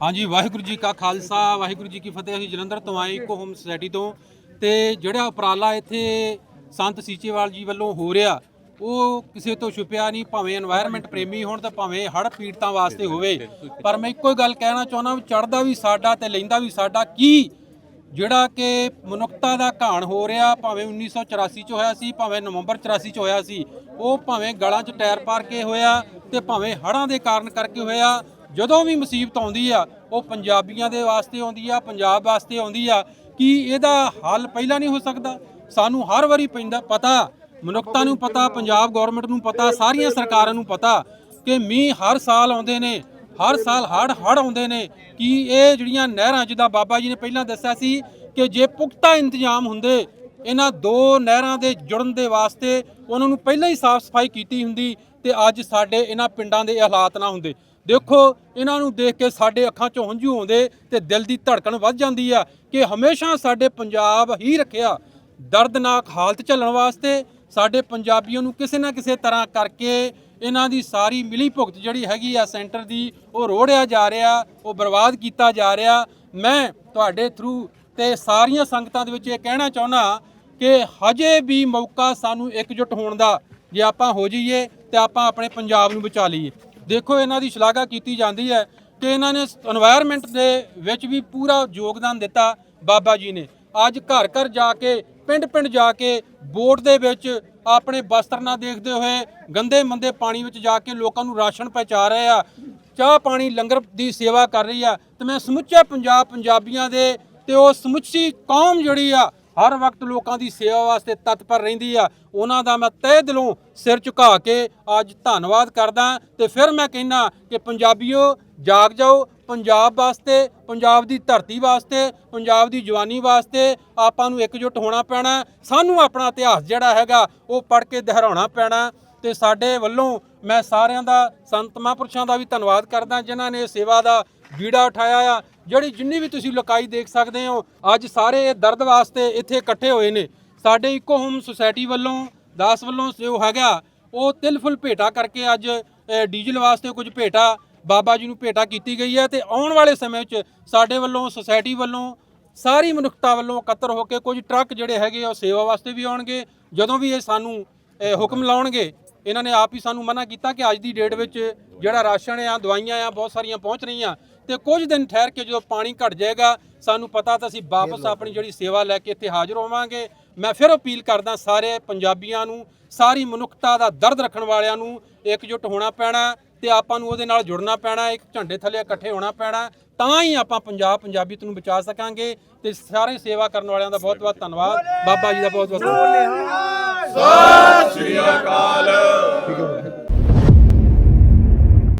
ਹਾਂਜੀ ਵਾਹਿਗੁਰੂ ਜੀ ਕਾ ਖਾਲਸਾ ਵਾਹਿਗੁਰੂ ਜੀ ਕੀ ਫਤਿਹ। ਅਸੀਂ ਜਲੰਧਰ ਤੋਂ ਆਏ ਇੱਕ ਹੋਮ ਸੋਸਾਇਟੀ ਤੋਂ ਤੇ ਜਿਹੜਾ ਉਪਰਾਲਾ ਇੱਥੇ ਸੰਤ ਸੀਚੇਵਾਲ ਜੀ ਵੱਲੋਂ ਹੋ ਰਿਹਾ ਉਹ ਕਿਸੇ ਤੋਂ ਛੁਪਿਆ ਨਹੀਂ ਭਾਵੇਂ এনवायरमेंट ਪ੍ਰੇਮੀ ਹੋਣ ਤਾਂ ਭਾਵੇਂ ਹੜ ਪੀੜਤਾਂ ਵਾਸਤੇ ਹੋਵੇ। ਪਰ ਮੈਂ ਇੱਕੋ ਹੀ ਗੱਲ ਕਹਿਣਾ ਚਾਹੁੰਦਾ ਵੀ ਚੜਦਾ ਵੀ ਸਾਡਾ ਤੇ ਲੈਂਦਾ ਵੀ ਸਾਡਾ ਕੀ? ਜਿਹੜਾ ਕਿ ਮਨੁੱਖਤਾ ਦਾ ਘਾਣ ਹੋ ਰਿਹਾ ਭਾਵੇਂ 1984 ਚ ਹੋਇਆ ਸੀ ਭਾਵੇਂ ਨਵੰਬਰ 84 ਚ ਹੋਇਆ ਸੀ ਉਹ ਭਾਵੇਂ ਗਲਾਂ 'ਚ ਟਾਇਰ ਪਾਰ ਕੇ ਹੋਇਆ ਤੇ ਭਾਵੇਂ ਹੜਾਂ ਦੇ ਕਾਰਨ ਕਰਕੇ ਹੋਇਆ ਜਦੋਂ ਵੀ ਮੁਸੀਬਤ ਆਉਂਦੀ ਆ, ਉਹ ਪੰਜਾਬੀਆਂ ਦੇ ਵਾਸਤੇ ਆਉਂਦੀ ਆ, ਪੰਜਾਬ ਵਾਸਤੇ ਆਉਂਦੀ ਆ, ਕਿ ਇਹਦਾ ਹੱਲ ਪਹਿਲਾਂ ਨਹੀਂ ਹੋ ਸਕਦਾ? ਸਾਨੂੰ ਹਰ ਵਾਰੀ ਪੈਂਦਾ ਪਤਾ, ਮਨੁੱਖਤਾ ਨੂੰ ਪਤਾ, ਪੰਜਾਬ ਗਵਰਨਮੈਂਟ ਨੂੰ ਪਤਾ, ਸਾਰੀਆਂ ਸਰਕਾਰਾਂ ਨੂੰ ਪਤਾ ਕਿ ਮੀਂਹ ਹਰ ਸਾਲ ਆਉਂਦੇ ਨੇ, ਹਰ ਸਾਲ ਹੜ ਹੜ ਆਉਂਦੇ ਨੇ। ਕਿ ਇਹ ਜਿਹੜੀਆਂ ਨਹਿਰਾਂ, ਜਿੱਦਾਂ ਬਾਬਾ ਜੀ ਨੇ ਪਹਿਲਾਂ ਦੱਸਿਆ ਸੀ ਕਿ ਜੇ ਪੁਖਤਾ ਇੰਤਜ਼ਾਮ ਹੁੰਦੇ, ਇਹਨਾਂ ਦੋ ਨਹਿਰਾਂ ਦੇ ਜੁੜਨ ਦੇ ਵਾਸਤੇ ਉਹਨਾਂ ਨੂੰ ਪਹਿਲਾਂ ਹੀ ਸਾਫ਼ ਸਫ਼ਾਈ ਕੀਤੀ ਹੁੰਦੀ ਤੇ ਅੱਜ ਸਾਡੇ ਇਹਨਾਂ ਪਿੰਡਾਂ ਦੇ ਹਾਲਾਤ ਨਾ ਹੁੰਦੇ। ਦੇਖੋ, ਇਹਨਾਂ ਨੂੰ ਦੇਖ ਕੇ ਸਾਡੇ ਅੱਖਾਂ 'ਚੋਂ ਹੰਝੂ ਆਉਂਦੇ ਤੇ ਦਿਲ ਦੀ ਧੜਕਣ ਵੱਧ ਜਾਂਦੀ ਆ ਕਿ ਹਮੇਸ਼ਾ ਸਾਡੇ ਪੰਜਾਬ ਹੀ ਰੱਖਿਆ ਦਰਦਨਾਕ ਹਾਲਤ ਝੱਲਣ ਵਾਸਤੇ ਸਾਡੇ ਪੰਜਾਬੀਆਂ ਨੂੰ ਕਿਸੇ ਨਾ ਕਿਸੇ ਤਰ੍ਹਾਂ ਕਰਕੇ ਇਹਨਾਂ ਦੀ ਸਾਰੀ ਮਿਲੀ ਭੁਗਤ ਜਿਹੜੀ ਹੈਗੀ ਆ ਸੈਂਟਰ ਦੀ, ਉਹ ਰੋੜਿਆ ਜਾ ਰਿਹਾ, ਉਹ ਬਰਬਾਦ ਕੀਤਾ ਜਾ ਰਿਹਾ। ਮੈਂ ਤੁਹਾਡੇ ਥਰੂ ਤੇ ਸਾਰੀਆਂ ਸੰਗਤਾਂ ਦੇ ਵਿੱਚ ਇਹ ਕਹਿਣਾ ਚਾਹੁੰਦਾ ਕਿ ਹਜੇ ਵੀ ਮੌਕਾ ਸਾਨੂੰ ਇਕਜੁੱਟ ਹੋਣ ਦਾ, ਜੇ ਆਪਾਂ ਹੋ ਜਾਈਏ ਤੇ ਆਪਾਂ ਆਪਣੇ ਪੰਜਾਬ ਨੂੰ ਬਚਾ ਲਈਏ। ਦੇਖੋ ਇਹਨਾਂ ਦੀ ਸ਼ਲਾਘਾ ਕੀਤੀ ਜਾਂਦੀ ਹੈ ਕਿ ਇਹਨਾਂ ਨੇ এনवायरमेंट ਦੇ ਵਿੱਚ ਵੀ ਪੂਰਾ ਯੋਗਦਾਨ ਦਿੱਤਾ ਬਾਬਾ ਜੀ ਨੇ। ਅੱਜ ਘਰ ਘਰ ਜਾ ਕੇ, ਪਿੰਡ ਪਿੰਡ ਜਾ ਕੇ ਵੋਟ ਦੇ ਵਿੱਚ ਆਪਣੇ ਬਸਤਰ ਨਾ ਦੇਖਦੇ ਹੋਏ ਗੰਦੇ ਮੰਦੇ ਪਾਣੀ ਵਿੱਚ ਜਾ ਕੇ ਲੋਕਾਂ ਨੂੰ ਰਾਸ਼ਨ ਪਹੁੰਚਾ ਰਹੇ ਆ, ਚਾਹ ਪਾਣੀ ਲੰਗਰ ਦੀ ਸੇਵਾ ਕਰ ਰਹੀ ਆ ਤੇ ਮੈਂ ਸਮੁੱਚੇ ਪੰਜਾਬ ਪੰਜਾਬੀਆਂ ਦੇ ਤੇ ਉਹ ਸਮੁੱਚੀ ਕੌਮ ਜਿਹੜੀ ਆ ਹਰ ਵਕਤ ਲੋਕਾਂ ਦੀ ਸੇਵਾ ਵਾਸਤੇ ਤਤਪਰ ਰਹਿੰਦੀ ਆ। ਉਹਨਾਂ ਦਾ ਮੈਂ ਤਹਿ ਦਿਲੋਂ ਸਿਰ ਝੁਕਾ ਕੇ ਅੱਜ ਧੰਨਵਾਦ ਕਰਦਾ ਤੇ ਫਿਰ ਮੈਂ ਕਹਿੰਦਾ ਕਿ ਪੰਜਾਬੀਓ, ਜਾਗ ਜਾਓ। ਪੰਜਾਬ ਵਾਸਤੇ, ਪੰਜਾਬ ਦੀ ਧਰਤੀ ਵਾਸਤੇ, ਪੰਜਾਬ ਦੀ ਜਵਾਨੀ ਵਾਸਤੇ ਆਪਾਂ ਨੂੰ ਇਕਜੁੱਟ ਹੋਣਾ ਪੈਣਾ ਸਾਨੂੰ ਆਪਣਾ ਇਤਿਹਾਸ ਜਿਹੜਾ ਹੈਗਾ ਉਹ ਪੜ੍ਹ ਕੇ ਦੁਹਰਾਉਣਾ ਪੈਣਾ ਤੇ ਸਾਡੇ ਵੱਲੋਂ ਮੈਂ ਸਾਰਿਆਂ ਦਾ, ਸੰਤ ਮਹਾਂਪੁਰਸ਼ਾਂ ਦਾ ਵੀ ਧੰਨਵਾਦ ਕਰਦਾ ਜਿਨ੍ਹਾਂ ਨੇ ਸੇਵਾ ਦਾ ਬੀੜਾ ਉਠਾਇਆ ਆ, ਜਿਹੜੀ ਜਿੰਨੀ ਵੀ ਤੁਸੀਂ ਲੁਕਾਈ ਦੇਖ ਸਕਦੇ ਹੋ, ਅੱਜ ਸਾਰੇ ਇਹ ਦਰਦ ਵਾਸਤੇ ਇੱਥੇ ਇਕੱਠੇ ਹੋਏ ਨੇ। ਸਾਡੇ ਇਕੋ ਹੋਮ ਸੁਸਾਇਟੀ ਵੱਲੋਂ, ਦਾਸ ਵੱਲੋਂ ਜੋ ਹੈਗਾ, ਉਹ ਤਿਲ ਫੁੱਲ ਭੇਟਾ ਕਰਕੇ ਅੱਜ ਡੀਜ਼ਲ ਵਾਸਤੇ ਕੁਝ ਭੇਟਾ, ਬਾਬਾ ਜੀ ਨੂੰ ਭੇਟਾ ਕੀਤੀ ਗਈ ਹੈ ਤੇ ਆਉਣ ਵਾਲੇ ਸਮੇਂ ਵਿੱਚ ਸਾਡੇ ਵੱਲੋਂ ਸੁਸਾਇਟੀ ਵੱਲੋਂ, ਸਾਰੀ ਮਨੁੱਖਤਾ ਵੱਲੋਂ ਇਕੱਤਰ ਹੋ ਕੇ ਕੁਝ ਟਰੱਕ ਜਿਹੜੇ ਹੈਗੇ ਆ, ਉਹ ਸੇਵਾ ਵਾਸਤੇ ਵੀ ਆਉਣਗੇ, ਜਦੋਂ ਵੀ ਇਹ ਸਾਨੂੰ ਹੁਕਮ ਲਾਉਣਗੇ, ਇਹਨਾਂ ਨੇ ਆਪ ਹੀ ਸਾਨੂੰ ਮਨਾ ਕੀਤਾ ਕਿ ਅੱਜ ਦੀ ਡੇਟ ਵਿੱਚ ਜਿਹੜਾ ਰਾਸ਼ਨ ਆ, ਦਵਾਈਆਂ ਆ, ਬਹੁਤ ਸਾਰੀਆਂ ਪਹੁੰਚ ਰਹੀਆਂ। ਤੇ ਕੁਝ ਦਿਨ ਠਹਿਰ ਕੇ ਜਦੋਂ ਪਾਣੀ ਘਟ ਜਾਏਗਾ ਸਾਨੂੰ ਪਤਾ ਤਾਂ ਅਸੀਂ ਵਾਪਸ ਆਪਣੀ ਜਿਹੜੀ ਸੇਵਾ ਲੈ ਕੇ ਇੱਥੇ ਹਾਜ਼ਰ ਹੋਵਾਂਗੇ। ਮੈਂ ਫਿਰ ਅਪੀਲ ਕਰਦਾ ਸਾਰੇ ਪੰਜਾਬੀਆਂ ਨੂੰ ਸਾਰੀ ਮਨੁੱਖਤਾ ਦਾ ਦਰਦ ਰੱਖਣ ਵਾਲਿਆਂ ਨੂੰ ਇਕਜੁੱਟ ਹੋਣਾ ਪੈਣਾ ਤੇ ਆਪਾਂ ਨੂੰ ਉਹਦੇ ਨਾਲ ਜੁੜਨਾ ਪੈਣਾ ਇੱਕ ਝੰਡੇ ਥੱਲੇ ਇਕੱਠੇ ਹੋਣਾ ਪੈਣਾ ਤਾਂ ਹੀ ਆਪਾਂ ਪੰਜਾਬ ਪੰਜਾਬੀਅਤ ਨੂੰ ਬਚਾ ਸਕਾਂਗੇ ਤੇ ਸਾਰੇ ਸੇਵਾ ਕਰਨ ਵਾਲਿਆਂ ਦਾ ਬਹੁਤ ਬਹੁਤ ਧੰਨਵਾਦ। ਬਾਬਾ ਜੀ ਦਾ ਬਹੁਤ ਬਹੁਤ ਧੰਨਵਾਦ